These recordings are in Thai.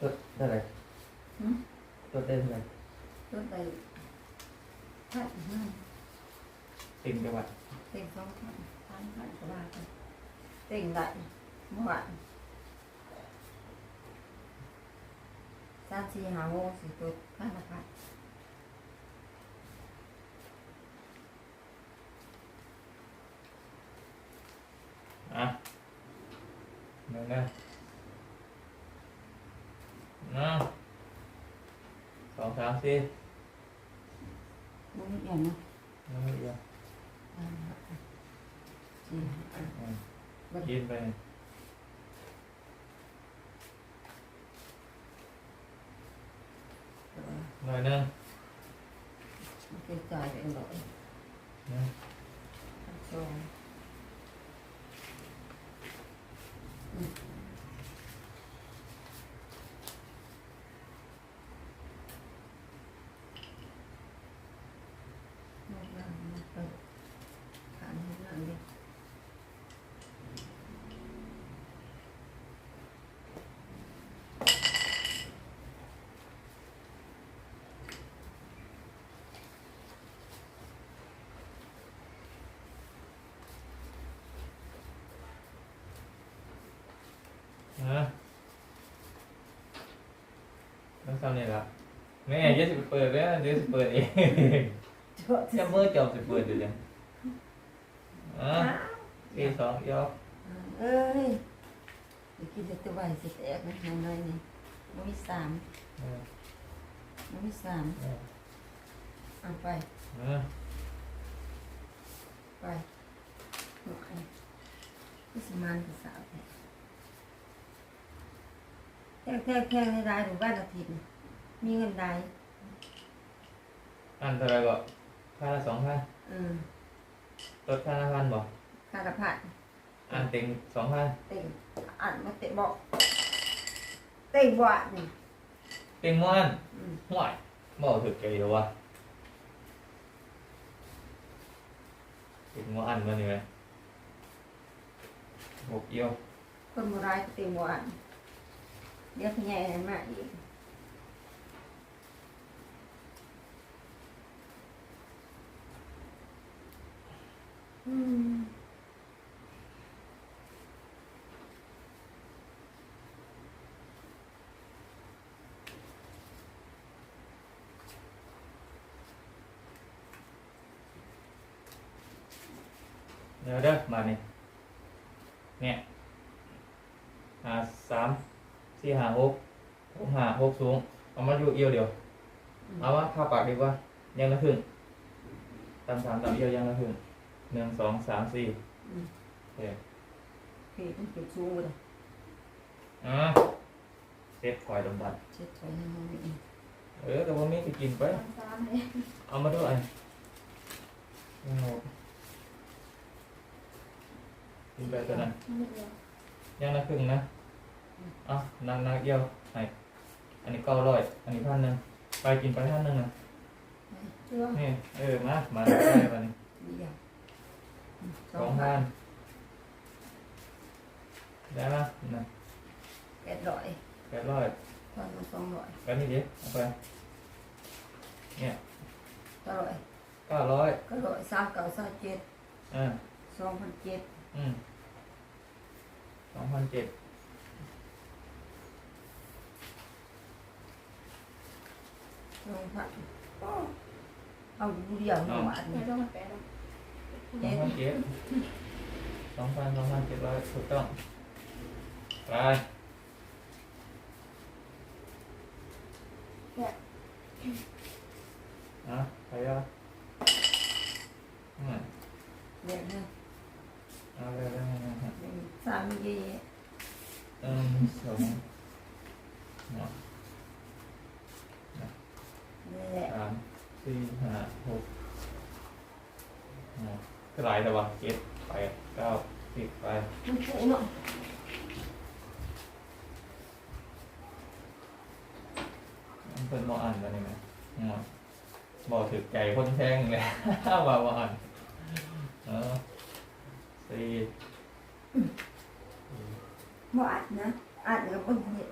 ต้นเท่าไหร่หืมต้นได้เท่าไหร่ต้นไปพัดห้าติ่งจังหวัดเต็งสองพั นพันพันกว่าบาทเต็งได้เมื่อวานสามสี่ห้าโมงสี่ตัวพันละพัน อ่ะหนึ่งนะนะสองสามสี่ โมงนี้อย่างนะ ยังไม่เดียว พันละพันสี่ห้า อืมกินไป ตัว หน่อยหนึง มันเป็นจ่ายไปหน่อย นะ สอง ทำเนี่ยละแม่เดี๋ยวจะเปิดแล้วเดี๋ยวจะเปิดเองจะเมื่อจบจะเปิดอยู่เลยอะสี่สองยกเอ้ยเดี๋ยวกินแต่ตัวใบสิแตกนะน้อยๆนี่มันมีสามเออมันมีสามเออเอาไปเออไปหน่อยที่สมานภาษาวแท้แท้แท้ให้ได้ถูกบ้านอาทิตย์นี่ มีเงินได้อันเท่าไหรก็ค่าละสองพันอืมลดค่าละพันบอกคาราพัดอันเต็งสองพันเต็งอ่านมาเตะบอกเต็งบวชนี่เต็งม้วนอืมห่วยบอกถึกใจหรอวะเต็งม้วนอันมาเนี่ยไหมหกเอียวคนโบราณก็เต็งบวชเดี๋ยวพี่ใหญ่ให้มาอีก เดี๋ยวเด้อมาเนี่ยเนี่ยหาสามสี่หาหกหกหาหกสูง เอามาอยู่เอียวเดียวเอาว่าข้าปากดีกว่ายังละครึ่งตามสามตามเอียวยังละครึ่ง หนึ่งสองสามสี่อืมโอเคเพจมันเป็นชู้เลยอะเซฟคอยลงดันเช็ดไว้ให้มันอีกเออแต่ว่ามีก็กินไปเอามาด้วยเอากินไปตัวนั้นยังละครึ่งนะเอะนางนางเอียวให้อันนี้เก้าร้อยอันนี้พันหนึ่งไปกินไปพันหนึ่งนะนี่เออมามาได้ไปนี่นี่อย่าง สองพันได้ไหมนะแปดร้อยแปดร้อยทอนมาสองร้อยไปนี่ดิเอาไปเนี่ยเก้าร้อยเก้าร้อยเก้าร้อยสามเก้าสามเจ็ดอ่าสองพันเจ็ดอืมสองพันเจ็ดสองพันเอาดูเดียวหน่อยไม่ต้องมาแปลหรอ กสองพันเจ็ดสองพันสองพันเจ็ดร้อยถูกต้องไปเนี่ยอะไปอะอืมเนี่ยนะเอาเลยเลยเลยเลยสามเย่หนึ่งสองเนาะนี่แหละสามสี่ห้าหกเนาะก็หลายแต่ว่าเจ็ดแปดเก้าสิบไปมันใช่เนาะมันเป็นมออ่านกันยังไงเนาะบอกถึกใจคนแทงเลย ว่าบ่อ่านเออสี่บ่อัดนะอัดกับเบิ่งเห็ด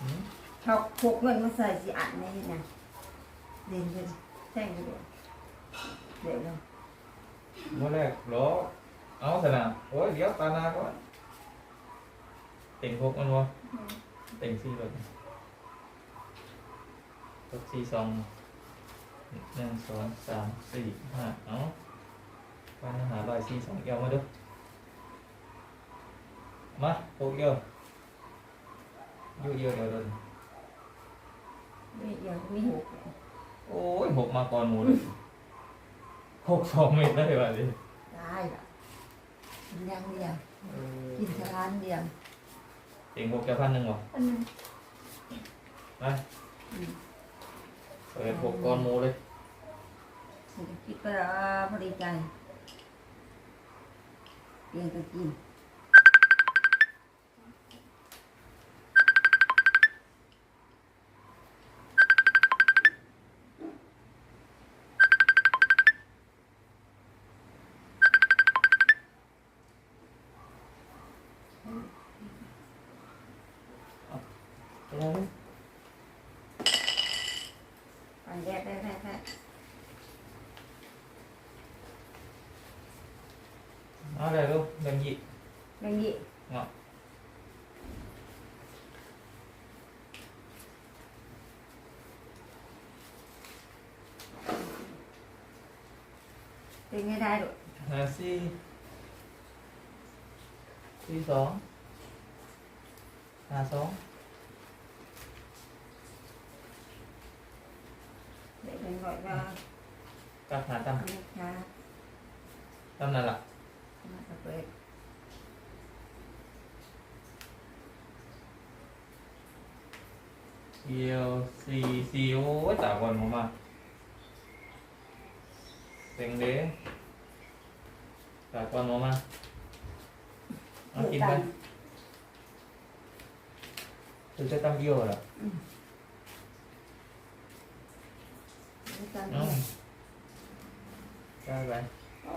อืมเขาพกเงินมาใส่สิอัดในนี่นะเด่นเป็นแท่งเดียว เดี๋ยวเราเมื่อแรกล้อเอาสนะโอ้ยเดี๋ยวตาหนาก่อนเต็งหกมันวะเต็งสี่เลยหกสี่สองหนึ่งสองสามสี่ห้าเอาปัญหาร้อยสี่สองเอียวมาดูมาหกเอียวอยู่เอียวเดียวเลยไม่เดียวมีหกโอ้ยหกมาก่อนหมูเลย หกสองเมตรได้ป่ะดิได้ละกินอย่างเดียวกินสถานเดียวเต็งหกจะพันหนึ่งวะอันนั้นมาเปิดหกก้อนหมูเลยเศรษฐกิจก็พอดีใจเรียนก็กิน ลูกห้าสี่สี่สองห้าสองเด็กเป็น gọi ว่ากับหาตั้ มลูกค้าตั้มนั่นแหละมาสเปิดเดียวสี่สี่โอ้ยตาก่อนหมูมาเซ็งเด้ตาก่อนหมูมาเอากินไปคือจะตั้มเยี่ยวเหรอ ลูกค้า เอาได้ไป โอ้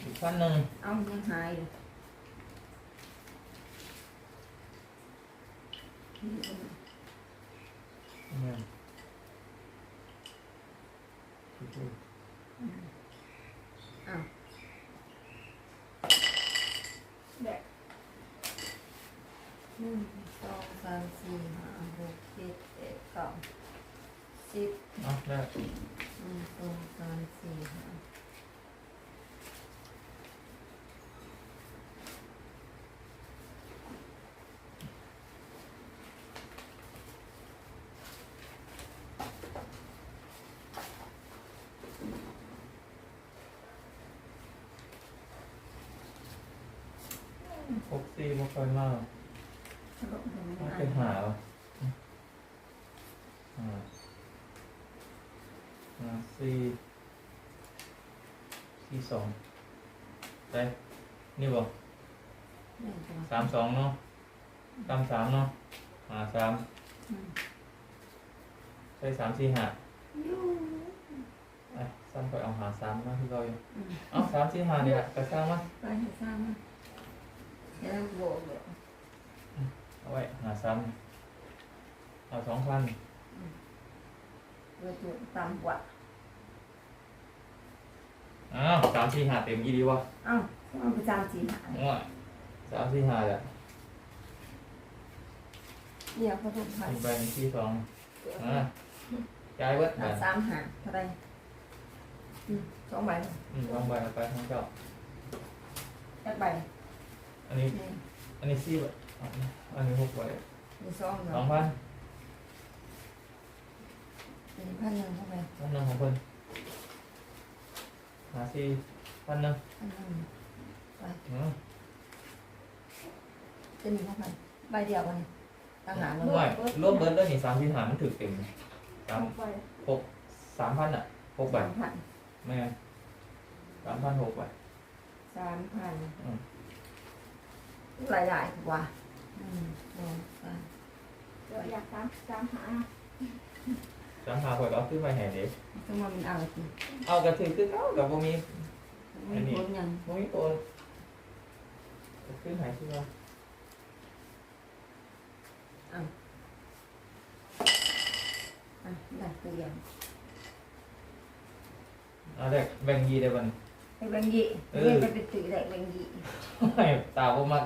อีก พันหนึ่งเอายังหายอยู่เนี่ยเอาเด็กหนึ่งสองสามสี่ห้าหกเจ็ดแปดเก้าสิบเอาได้หนึ่งสองสามสี่ห้า หกสี่บ่ค่อยมากสรุปให้มันมันอ่าเป็นนหาวะห้าห้าสี่สี่สองได้นี่บ่หนึ่งสองสามสองเนาะตามสามเนาะหาสามอืมใช่สามสี่ห้าอยู่ไอ้ซ้ำไปเอาหาสามมาที่เราอยู่อืมเอาสามสี่ห้าเนี่ยกระช่างมาไปให้สร้างมา เดี๋ยวเราโบกเลยเอาไว้หาสามเอาสองพันเราจุดตามวัดอ้าวสามสี่ห้าเต็มยี่ดีวะเอ้าเอาไปจามจีนหาโอ้ยสามสี่ห้าแหละเดี๋ยวเขาถูกไปอีกใบหนึ่งที่สองอ่าจ่ายเบิดหาแบบสามหาเท่าไรอืมสองใบอืมวางใบเอาไปข้างเจ้าแค่ใบ อันนี้นี่อันนี้สี่ใบอะอันนี้หกใบมีสองสเนาะองพันมีพันหนึ่งเข้าไปพันหนึ่งของเพิ่นหาสี่พันหนึ่งอันนั้นไปอืมจะมีเท่าไหร่ใบเดียวกันต่างหากเลยไม่รวมเบิร์ดด้วยนี่สามสี่หามันถือเต็มสามไปหกสามพันอะหกใบสามพันแม่นสามพันหกใบสามพันอืม หลายๆกว่าอืมสองสามเดี๋ยวอยากตามตามหาสามหาข่อยก็เอาขึ้นไปแห่เด็กต้องมาเป็นอะไรกินเอากระถือคือเอากับบ่มีมีคนยังบ่มีตัวขึ้นหายที่ว่าอะได้ตัวอย่างเอาเด็กแบ่งยีได้บั นไอ้แบงค์ยี่เออเรียนไปเป็นตื่นได้แบงค์ยี่ไม่ตาบ่มัก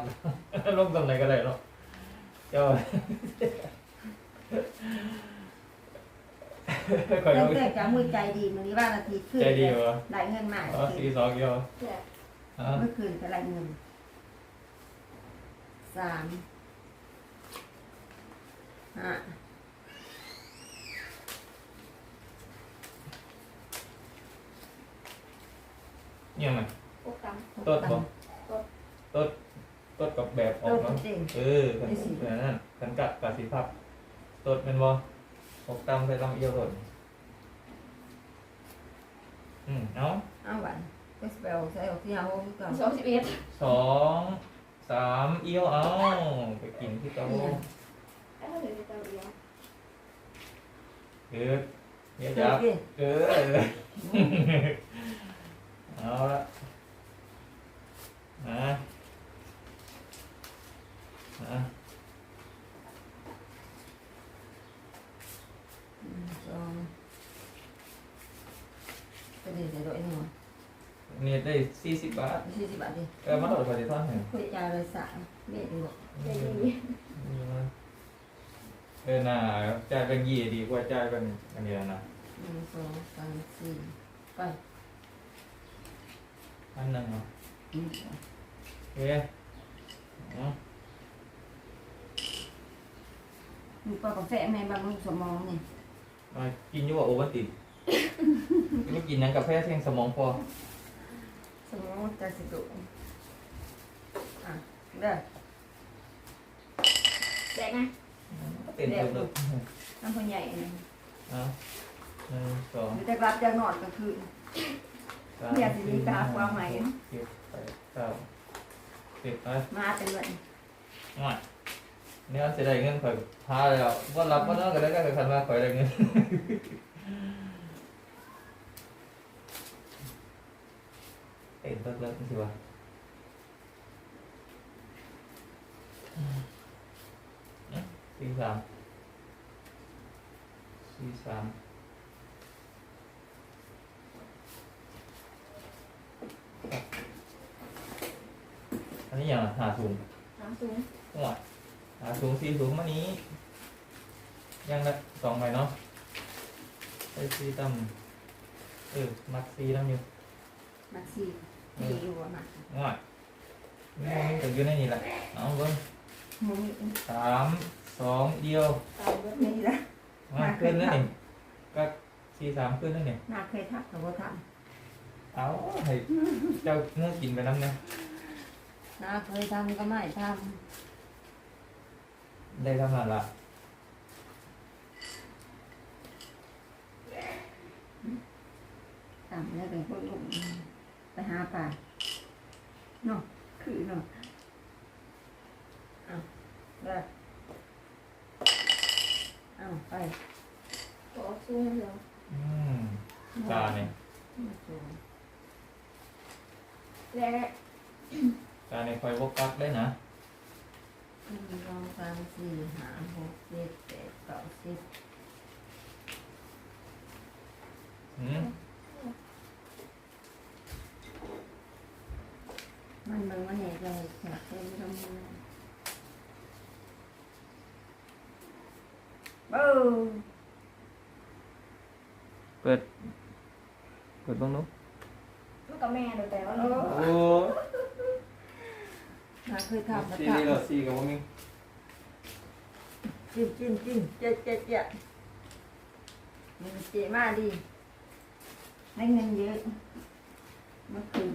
ลงตรงไหนก็ได้เนาะเจ้าข่อยเริ่เอามแรกจากมือใจดีมันนี้ว่านาทีขึ้นใจดีวะได้เงินมากอ๋อสี่สองเดียวแจกอะเมื่อคืนก็ได้เงินสามห้า เนี่ยมันโปรแกรมต้นบ่ต้นต้นกับแบบออโลกกเนาะจริงเออขันขันนั่นขันกัดกับสีพับต้นเป็นบ่หกตำใส่ตำเอียวต้นอืมเอาเอาไว้ก็สเปลใส่ออกที่เอาก่อนสองสิบเอ็ดสองสามเอียวเอาไปกินที่โต๊ะเอ้ยเดี๋ยวจะเดียวเออเนี่ยเจ๊จับกี้เออเออเอาละนะนะ สองก็ดีแต่ด้วยนี่วะ เนี่ยได้สี่สิบบาทสี่สิบบาทดิเออมาต่อไปที่ท่อนหนึ่งคุยยาเลยสามเมตรหนึ่งใจดีเออน่าจ่ายเป็นยี่ดีกว่าจ่ายเป็นอันเดียวนะหนึ่งสองสามสี่ไปอันหนึ่งเนาะอืมโอเคอ๋อมีปลากาแฟแม่บางลูกสมองนี่มากินอยุ่ว่าโอวัลตินไม่กินยังกาแฟเที่ยงสมองพอ สมองจะสิดุอะเด้อแจกไงเต้นตึกน้ำพนใหญ่นี่ๆอะหนึ่งสองหรือแต่รับจะนอนกลางคืน สามอยากจะมีตาความหมายเจ็ดแปดเก้าสิบไปมาเป็นเลยง่ายเนี่ยจะได้เงินข่อยพาแล้วว่ารับว่าน้องก็ได้ก็คันมาข่อยได้เงิน เต้นตึกๆสิวะสี่สามสี่สามอันนี้อย่างหาสูงสามสูงหัวหาสูงสี่สูงมานี้ ยังละสองใบเนาะใส่สี่ต่ำเออ มักสี่ต่ำอยู่มาสี่ ดีอยู่อะมาง่ายนี่มันถึงอยู่ในนี่แหละเอาเบิ้งมึงสามสองเดียวตามเบิดนี่ละมาขึ้นแล้วนี่ก็สี่สามขึ้นแล้วนี่น่าเคยทักแต่ว่าทเอาให้เจ้าเนื้อกินไปน้ำเนี่ยำน่าเคยทำก็ไม่ทได้เท่านั้นละำทำแล้วเป็นคนลุก ไปหาปลาเนาะคือเนาะเอาเด้อเอาไปขอสูงเดียวอืมจานนี่และจานนี่คอยวกกักได้นะหนึ่งสองสามสี่ห้าหกเจ็ดแปดเก้าสิบอืม มันเบิ่งมันเนี่ยเลยอยากเป็นตรงนี้เบ้อเปิด เปิดบ้างนุ๊กลูกกับแม่ดี๋ยวแต่ว่าโอ้โอ้น่าเคยทำมาสี่ทนี่เราสี่กับว่ามีำจิ้มจิ้มจิ้มเจ๊ะเจ๊ะเจ๊ะมันเจ๊มากดีได้เงินเยอะมาคืน